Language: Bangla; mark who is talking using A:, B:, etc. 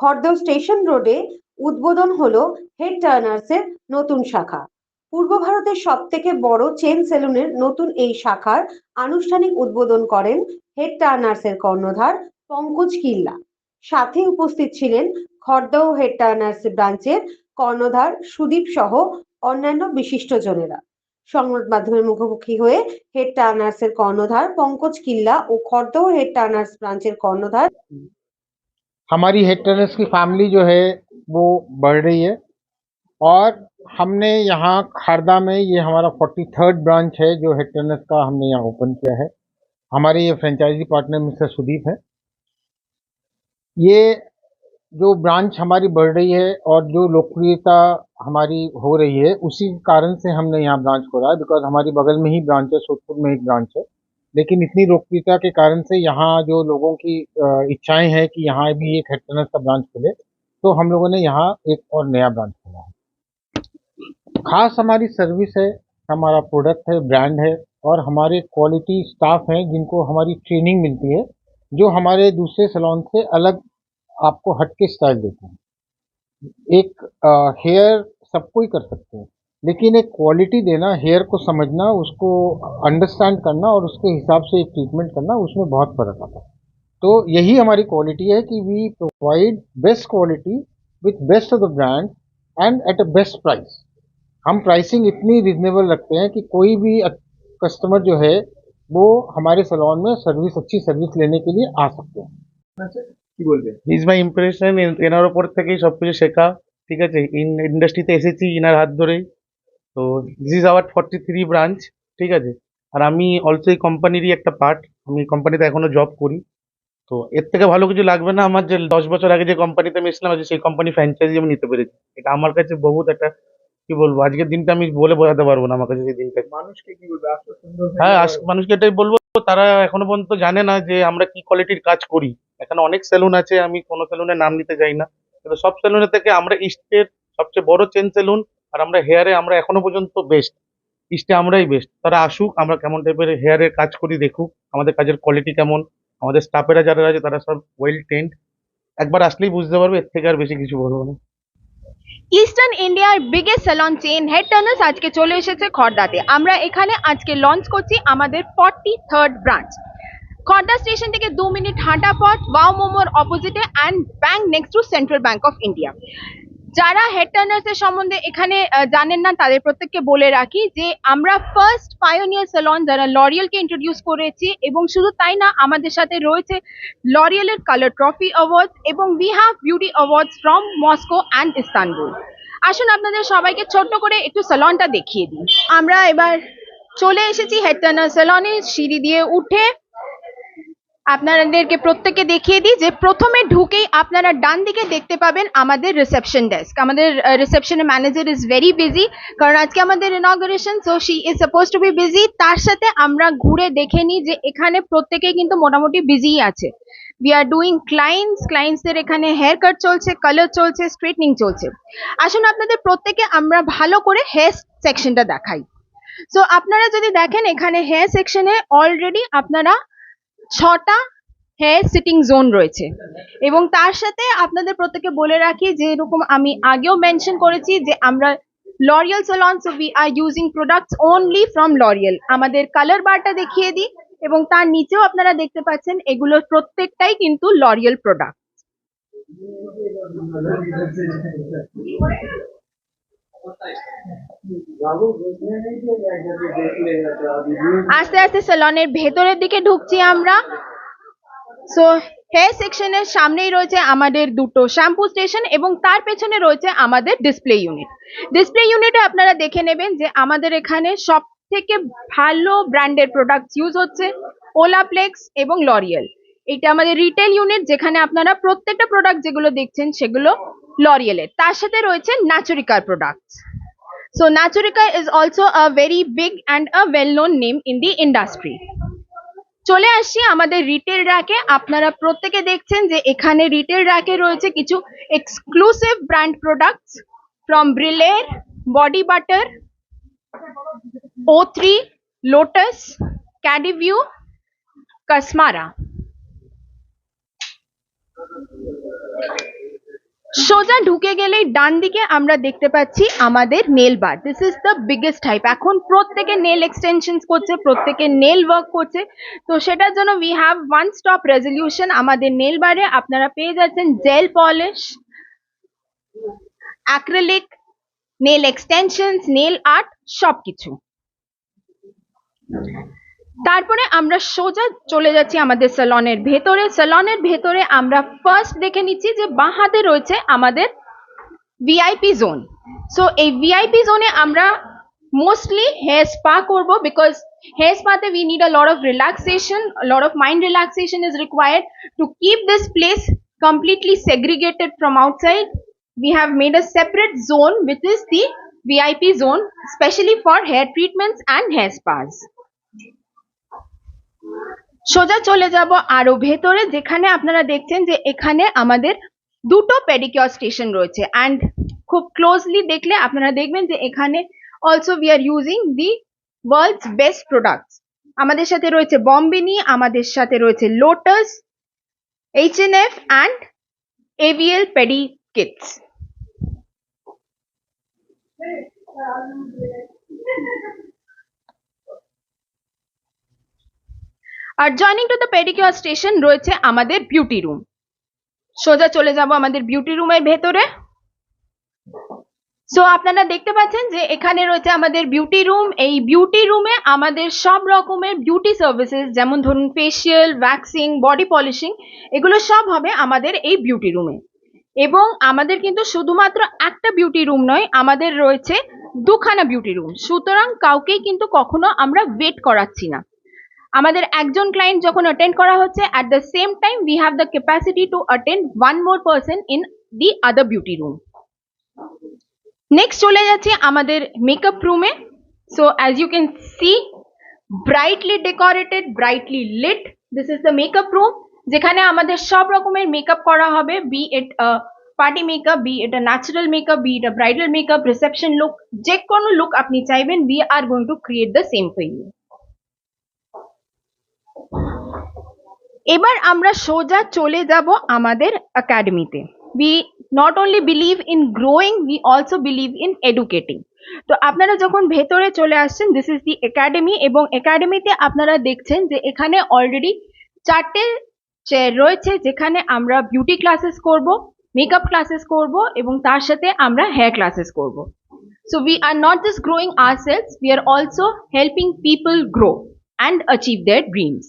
A: খড়দহ স্টেশন রোডে উদ্বোধন হলো হেড টার্নার্সের নতুন শাখা। পূর্ব ভারতের সব থেকে বড় চেন সেলুনের নতুন এই শাখার আনুষ্ঠানিক উদ্বোধন করেন হেড টার্নার্সের কর্ণধার পঙ্কজ কিল্লা। সাথে উপস্থিত ছিলেন খড়দহ হেড টার্নার্স ব্রাঞ্চের কর্ণধার সুদীপ সহ অন্যান্য বিশিষ্টজনেরা সংবাদ মাধ্যমের মুখোমুখি হয়ে হেড টার্নার্সের কর্ণধার পঙ্কজ কিল্লা ও খড়দহ হেড টার্নার্স ব্রাঞ্চের কর্ণধার
B: हमारी हेड की फैमिली जो है, वो बढ़ रही है। और हमने यहाँ खारदा में, ये हमारा फोर्टी थर्ड ब्रांच है, जो हेड का हमने यहाँ ओपन किया है। हमारे ये फ्रेंचाइजी पार्टनर मिस्टर सुदीप है। ये जो ब्रांच हमारी बढ़ रही है और जो लोकप्रियता हमारी हो रही है, उसी कारण से हमने यहाँ ब्रांच खोला है बिकॉज़ हमारी बगल में ही ब्रांच है सोदपुर में एक ब्रांच है। लेकिन इतनी लोकप्रियता के कारण से यहाँ जो लोगों की इच्छाएँ हैं कि यहाँ भी एक हेड टर्नर्स का ब्रांच खुले तो हम लोगों ने यहाँ एक और नया ब्रांच खोला है। खास हमारी सर्विस है, हमारा प्रोडक्ट है ब्रांड है और हमारे क्वालिटी स्टाफ हैं जिनको हमारी ट्रेनिंग मिलती है, जो हमारे दूसरे सलोन से अलग आपको हटके स्टाइल देते हैं। एक हेयर सब कोई कर सकते हैं। लेकिन एक क्वालिटी देना हेयर को समझना उसको अंडरस्टैंड करना और उसके हिसाब से एक ट्रीटमेंट करना उसमें बहुत फर्क आता है तो यही हमारी क्वालिटी है कि we provide best quality with best of the brand and at a best price हम प्राइसिंग इतनी रिजनेबल रखते हैं कि कोई भी कस्टमर जो है वो हमारे सलोन में सर्विस अच्छी सर्विस लेने के लिए आ सकते हैं
C: কি বলবেন
D: ইজ মাই ইমপ্রেশন এনার ওপর থেকেই সব কিছু শেখা ঠিক আছে ইন ইন্ডাস্ট্রিতে এসেছি ইনার হাত ধরেই তো this is our forty three branch ঠিক আছে? আর আমি অলসো এই কোম্পানিরই একটা পার্ট আমি কোম্পানিতে এখনও জব করি। তো এর থেকে ভালো কিছু লাগবে না আমার যে দশ বছর আগে যে কোম্পানিতে আমি এসেছিলাম সেই কোম্পানি ফ্র্যাঞ্চাইজি আমি নিতে পেরেছি। এটা আমার কাছে বহুত একটা কি বলব আজকের দিনটা আমি বলে বোঝাতে পারব না আমার কাছে সেই দিনটা
C: মানুষকে কি বলবে
D: হ্যাঁ মানুষকে এটাই বলব তারা এখনও পর্যন্ত জানে না যে আমরা কি কোয়ালিটির কাজ করি। এখানে অনেক সেলুন আছে আমি কোনো সেলুনের নাম নিতে চাই না। কিন্তু সব সেলুনের থেকে আমরা ইস্টের সবচেয়ে বড় চেন সেলুন আর আমরা হেয়ারে আমরা এখনও পর্যন্ত বেস্ট ইস্টে আমরাই বেস্ট তারা আসুক, আমরা কেমন টাইপের হেয়ারের কাজ করি, দেখুক, আমাদের কাজের কোয়ালিটি কেমন, আমাদের স্টাফেরা যারা আছে, তারা সব ওয়েল ট্রেন্ড একবার আসলেই বুঝতে পারবে, এর থেকে আর বেশি কিছু বলব না।
E: ইস্টার্ন ইন্ডিয়ার biggest salon chain Head Turners আজকে চলে এসেছে খড়দাতে আমরা এখানে আজকে লঞ্চ করছি আমাদের forty third branch Khardah station থেকে দু মিনিট হাঁটা পথ ওয়াও মোমোর অপোজিটে and bank next to Central Bank of India যারা হেড টার্নার্সের সম্বন্ধে এখানে জানেন না, তাদের প্রত্যেককে বলে রাখি যে আমরা ফার্স্ট পায়োনিয়ার সেলন যারা লরিয়েলকে ইন্ট্রোডিউস করেছি এবং শুধু তাই না, আমাদের সাথে রয়েছে লরিয়েলের কালার ট্রফি অ্যাওয়ার্ডস এবং we have beauty awards from Moscow and Istanbul আসুন আপনাদের সবাইকে ছোট্ট করে একটু সেলনটা দেখিয়ে দিই। আমরা এবার চলে এসেছি হেড টার্নার সেলনে সিঁড়ি দিয়ে উঠে আপনাদেরকে প্রত্যেককে দেখিয়ে দিই যে প্রথমে ঢুকেই আপনারা ডান দিকে দেখতে পাবেন আমাদের রিসেপশন ডেস্ক আমাদের রিসেপশনের ম্যানেজার ইজ ভেরি বিজি কারণ আজকে আমাদের ইনগ্রেশন so she is suppose to be busy তার সাথে আমরা ঘুরে দেখে নিই যে এখানে প্রত্যেকেই কিন্তু মোটামুটি বিজি আছে। উই আর ডুইং ক্লায়েন্টস ক্লায়েন্টসদের এখানে হেয়ার কাট চলছে কালার চলছে স্ট্রেটনিং চলছে। আসুন আপনাদের প্রত্যেকে আমরা ভালো করে হেয়ার সেকশনটা দেখাই। সো আপনারা যদি দেখেন এখানে হেয়ার সেকশনে অলরেডি আপনারা ছটা হেয়ার সিটিং জোন রয়েছে। এবং তার সাথে আপনাদের প্রত্যেকে বলে রাখি যে এরকম আমি আগেও মেনশন করেছি যে আমরা L'Oreal salon so we are using products only from L'Oreal আমাদের কালার বারটা দেখিয়ে দিই এবং তার নিচেও আপনারা দেখতে পাচ্ছেন এগুলোর প্রত্যেকটাই কিন্তু লরিয়াল প্রোডাক্ট আস্তে আস্তে সেলনের ভেতরের দিকে ঢুকছি আমরা। সো হেয়ার সেকশনের সামনেই রয়েছে আমাদের দুটো শ্যাম্পু স্টেশন এবং তার পেছনে রয়েছে আমাদের ডিসপ্লে ইউনিট ডিসপ্লে ইউনিটে আপনারা দেখে নেবেন যে আমাদের এখানে সব থেকে ভালো ব্র্যান্ডের প্রোডাক্টস ইউজ হচ্ছে ওলাপ্লেক্স এবং লরিয়েল এটা আমাদের রিটেল ইউনিট যেখানে আপনারা প্রত্যেকটা প্রোডাক্ট যেগুলো দেখছেন সেগুলো লরিয়েলের তার সাথে রয়েছে ন্যাচুরিকার products So Naturica is also a very big and a well-known name in the industry. চলে আসছি আমাদের রিটেল র্যাকে আপনারা প্রত্যেকে দেখছেন যে এখানে রিটেল র্যাকে রয়েছে কিছু exclusive brand products from ব্রিলের body butter O three Lotus Cadiveu Casmara সোজা ঢুকে গেলেই ডান দিকে আমরা দেখতে পাচ্ছি আমাদের nail bar this is the biggest type এখন প্রত্যেকে নেল এক্সটেনশনস করছে, প্রত্যেকে নেল ওয়ার্ক করছে। তো সেটার জন্য we have one stop resolution আমাদের নেল বারে আপনারা পেয়ে যাচ্ছেন gel polish acrylic nail extensions nail art সবকিছু। তারপরে আমরা সোজা চলে যাচ্ছি আমাদের স্যালনের ভেতরে স্যালনের ভেতরে আমরা ফার্স্ট দেখে নিচ্ছি যে বাঁ হাতে রয়েছে আমাদের ভিআইপি জোন সো এই ভিআইপি জোনে আমরা মোস্টলি হেয়ার স্পা করব because hair স্পাতে we need a lot of relaxation lot of mind relaxation is required to keep this place completely segregated from outside we have made a separate zone which is the vip zone especially for hair treatments and hair spas সোজা চলে যাব আরও ভেতরে, যেখানে আপনারা দেখছেন যে এখানে আমাদের দুটো পেডিকিওর স্টেশন রয়েছে। অ্যান্ড খুব ক্লোজলি দেখলে আপনারা দেখবেন যে এখানে also we are using the world's best products আমাদের সাথে রয়েছে বম্বিনি আমাদের সাথে রয়েছে Lotus H N F and AVL pedi kits R joining to the pedicure station রয়েছে আমাদের বিউটি রুম সোজা চলে যাব আমাদের বিউটি রুমের ভেতরে। সো আপনারা দেখতে পাচ্ছেন যে এখানে রয়েছে আমাদের বিউটি রুম এই বিউটি রুমে আমাদের সব রকমের বিউটি সার্ভিসেস যেমন ধরুন ফেসিয়াল ভ্যাক্সিং বডি পলিশিং এগুলো সব হবে আমাদের এই বিউটি রুমে এবং আমাদের কিন্তু শুধুমাত্র একটা বিউটি রুম নয়, আমাদের রয়েছে দুখানা বিউটি রুম সুতরাং কাউকেই কিন্তু কখনো আমরা ওয়েট করাচ্ছি না। আমাদের একজন ক্লায়েন্ট যখন অ্যাটেন্ড করা হচ্ছে at the same time we have the capacity to attend one more person in the other beauty room next চলে যাচ্ছি আমাদের মেকআপ রুমে so as you can see brightly decorated brightly lit this is the makeup room যেখানে আমাদের সব রকমের মেকআপ করা হবে be it party makeup be এটা ন্যাচারাল মেকআপ বি এটা ব্রাইডাল মেকআপ রিসেপশন লুক যে কোনো লুক আপনি চাইবেন we are going to create the same for you এবার আমরা সোজা চলে যাব আমাদের একাডেমিতে we not only believe in growing we also believe in educating তো আপনারা যখন ভেতরে চলে আসছেন দিস ইজ দি একাডেমি এবং একাডেমিতে আপনারা দেখছেন যে এখানে অলরেডি চারটে চেয়ার রয়েছে যেখানে আমরা বিউটি ক্লাসেস করব মেকআপ ক্লাসেস করব এবং তার সাথে আমরা হেয়ার ক্লাসেস করব। So we are not just growing ourselves, we are also helping people grow and achieve their dreams.